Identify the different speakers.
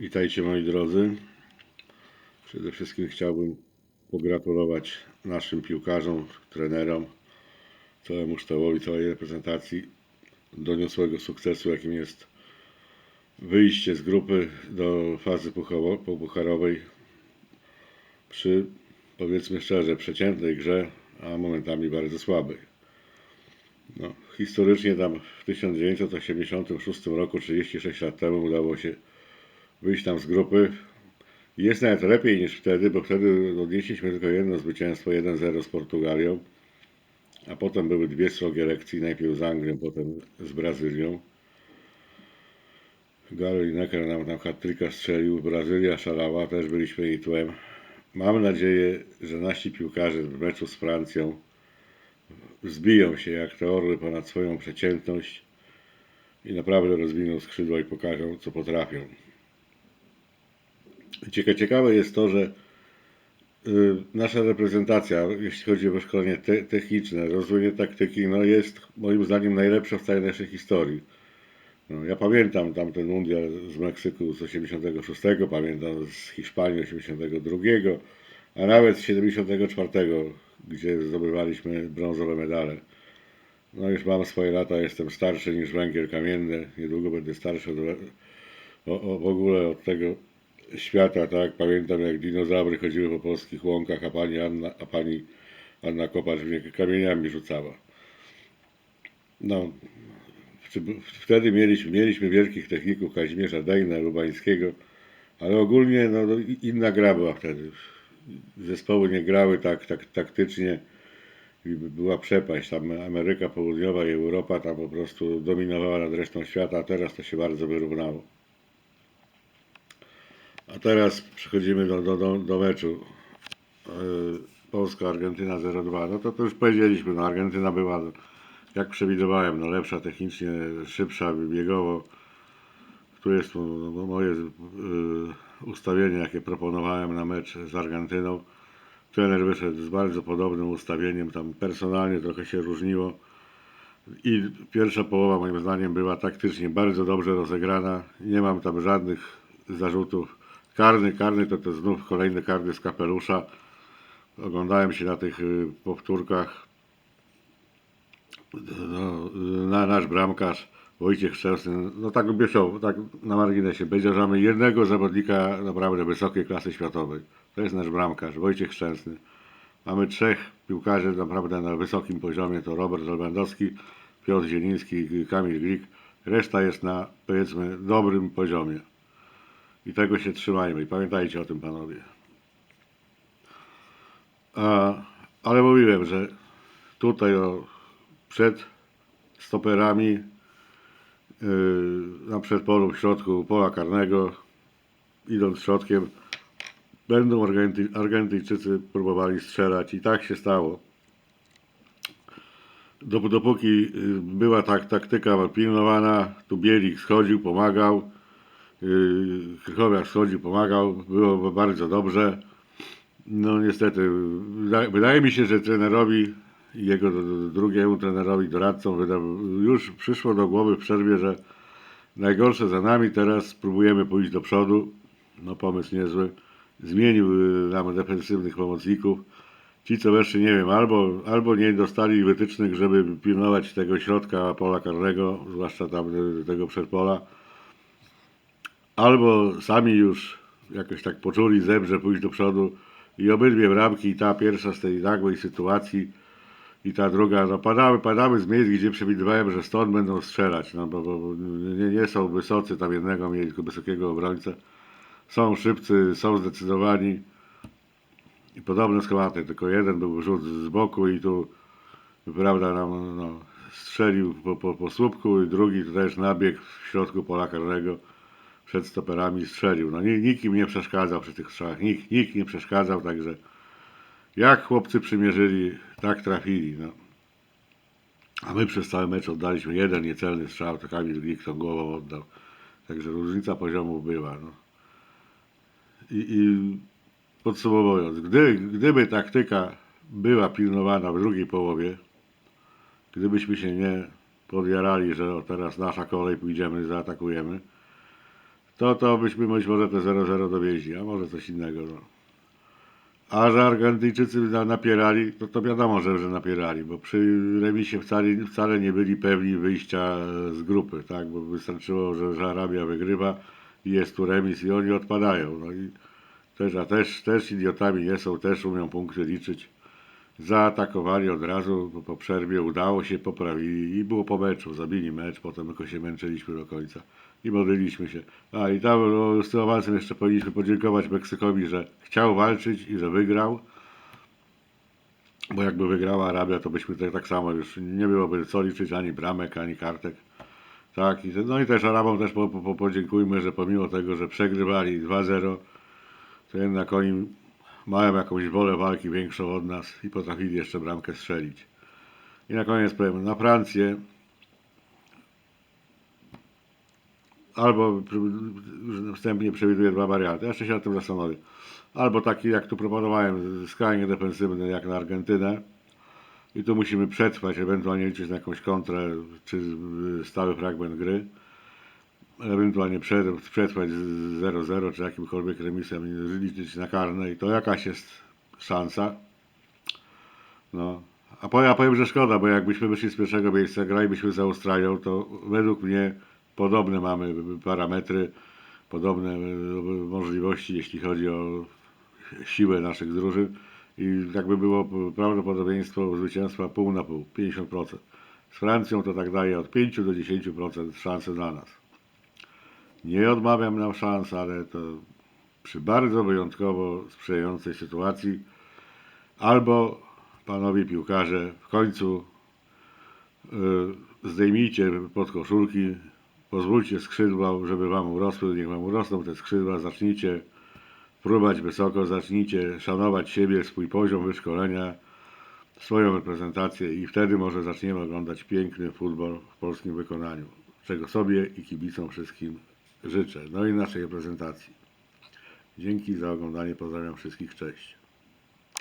Speaker 1: Witajcie moi drodzy. Przede wszystkim chciałbym pogratulować naszym piłkarzom, trenerom, całemu sztabowi, całej reprezentacji doniosłego sukcesu, jakim jest wyjście z grupy do fazy popucharowej przy, powiedzmy szczerze, przeciętnej grze, a momentami bardzo słabej. No, historycznie tam w 1986 roku, 36 lat temu, udało się wyjść tam z grupy. Jest nawet lepiej niż wtedy, bo wtedy odnieśliśmy tylko jedno zwycięstwo 1-0 z Portugalią, a potem były dwie srogie lekcje, najpierw z Anglią, potem z Brazylią. Gary Lineker nam tam hat strzelił, Brazylia szalała, też byliśmy jej tłem. Mam nadzieję, że nasi piłkarze w meczu z Francją zbiją się jak te orły ponad swoją przeciętność i naprawdę rozwiną skrzydła i pokażą, co potrafią. Cieka- Ciekawe jest to, że y, nasza reprezentacja, jeśli chodzi o szkolenie te, techniczne, rozwój taktyki, no jest moim zdaniem najlepsza w całej naszej historii. No, ja pamiętam tamten mundial z Meksyku z 86, pamiętam z Hiszpanii 82, a nawet z 74, gdzie zdobywaliśmy brązowe medale. No już mam swoje lata, jestem starszy niż węgiel kamienny, niedługo będę starszy od, o, o, w ogóle od tego świata, tak? Pamiętam jak dinozaury chodziły po polskich łąkach, a pani Anna, a pani Anna Kopacz mnie kamieniami rzucała. No, wtedy mieliśmy, mieliśmy wielkich techników Kazimierza Dejna, Lubańskiego, ale ogólnie no, no, inna gra była wtedy. Zespoły nie grały tak, tak taktycznie była przepaść. Tam Ameryka Południowa i Europa tam po prostu dominowała nad resztą świata, a teraz to się bardzo wyrównało. A teraz przechodzimy do, do, do, do meczu. Yy, Polska-Argentyna 0-2. No to, to już powiedzieliśmy, no Argentyna była, jak przewidywałem, no lepsza technicznie, szybsza biegowo. Tu jest no, no, moje yy, ustawienie, jakie proponowałem na mecz z Argentyną. Trener wyszedł z bardzo podobnym ustawieniem, tam personalnie trochę się różniło. I pierwsza połowa moim zdaniem była taktycznie bardzo dobrze rozegrana. Nie mam tam żadnych zarzutów. Karny, karny to to znów kolejny karny z kapelusza. Oglądałem się na tych y, powtórkach. No, y, na, nasz bramkarz Wojciech Szczęsny, no tak obieściał, tak na marginesie, będzie, że mamy jednego zawodnika naprawdę wysokiej klasy światowej. To jest nasz bramkarz, Wojciech Szczęsny. Mamy trzech piłkarzy naprawdę na wysokim poziomie, to Robert Lewandowski, Piotr Zieliński i Kamil Glik. Reszta jest na, powiedzmy, dobrym poziomie. I tego się trzymajmy i pamiętajcie o tym, panowie. A, ale mówiłem, że tutaj o, przed stoperami yy, na przedpolu w środku pola karnego, idąc środkiem, będą Argenty, Argentyjczycy próbowali strzelać i tak się stało. Dop- Dopóki y, była tak taktyka pilnowana, tu Bielik schodził, pomagał, yy, Krychowiak schodził, pomagał, było bardzo dobrze. No niestety, wydaje, mi się, że trenerowi i jego drugiemu trenerowi, doradcom już przyszło do głowy w przerwie, że najgorsze za nami, teraz spróbujemy pójść do przodu. No pomysł niezły. Zmienił y, nam defensywnych pomocników. Ci, co weszli, nie wiem, albo, albo nie dostali wytycznych, żeby pilnować tego środka pola karnego, zwłaszcza tam y, tego przedpola, albo sami już jakoś tak poczuli zebrze pójść do przodu i obydwie bramki, i ta pierwsza z tej nagłej sytuacji i ta druga, no padały, padały z miejsc, gdzie przewidywałem, że stąd będą strzelać, no bo, bo nie, nie są wysocy, tam jednego mieli tylko wysokiego obrońcę. Są szybcy, są zdecydowani i podobne schematy, tylko jeden był rzut z boku i tu, prawda, nam no, strzelił po, po, po słupku i drugi też nabiegł w środku pola karnego przed stoperami strzelił. No ni- nikt im nie przeszkadzał przy tych strzałach, nikt, nikt nie przeszkadzał, także jak chłopcy przymierzyli, tak trafili. No. A my przez cały mecz oddaliśmy jeden niecelny strzał, to Kamil Glik tą głową oddał. Także różnica poziomów była. No. I, I podsumowując, gdy, gdyby taktyka była pilnowana w drugiej połowie, gdybyśmy się nie podjarali, że teraz nasza kolej, pójdziemy, zaatakujemy, to, to byśmy być może te 0-0 dowieźli, a może coś innego. No. A że Argentyjczycy na, napierali, to to wiadomo, że, że napierali, bo przy remisie wcale, wcale nie byli pewni wyjścia z grupy, tak? Bo wystarczyło, że, że Arabia wygrywa i jest tu remis i oni odpadają. No i też, a też, też idiotami nie są, też umią punkty liczyć. Zaatakowali od razu po, po przerwie, udało się, poprawili i było po meczu, zabili mecz, potem tylko się męczyliśmy do końca i modliliśmy się. A i tam no, z tym awansem jeszcze powinniśmy podziękować Meksykowi, że chciał walczyć i że wygrał. Bo jakby wygrała Arabia, to byśmy tak, tak samo już nie byłoby co liczyć ani bramek, ani kartek. Tak, i, no i też Arabom też po, po, podziękujmy, że pomimo tego, że przegrywali 2-0, to jednak oni mają jakąś wolę walki większą od nas i potrafili jeszcze bramkę strzelić. I na koniec powiem, na Francję albo wstępnie przewiduję dwa warianty, jeszcze się nad tym zastanowię. Albo taki, jak tu proponowałem, skrajnie defensywny, jak na Argentynę. I tu musimy przetrwać, ewentualnie liczyć na jakąś kontrę, czy stały fragment gry. Ewentualnie prze- przetrwać z 0-0, czy jakimkolwiek remisem, liczyć na karne. I to jakaś jest szansa. No. A powiem, że szkoda, bo jakbyśmy wyszli z pierwszego miejsca, gralibyśmy z Australią, to według mnie podobne mamy parametry, podobne e, możliwości, jeśli chodzi o siłę naszych drużyn i jakby było prawdopodobieństwo zwycięstwa pół na pół, 50%. Z Francją to tak daje od 5 do 10% szansy dla nas. Nie odmawiam nam szans, ale to przy bardzo wyjątkowo sprzyjającej sytuacji albo panowie piłkarze w końcu y, zdejmijcie podkoszulki, pozwólcie skrzydła, żeby wam urosły, niech wam urosną te skrzydła, zacznijcie próbować wysoko, zacznijcie szanować siebie, swój poziom wyszkolenia, swoją reprezentację i wtedy może zaczniemy oglądać piękny futbol w polskim wykonaniu, czego sobie i kibicom wszystkim życzę, no i naszej reprezentacji. Dzięki za oglądanie, pozdrawiam wszystkich, cześć.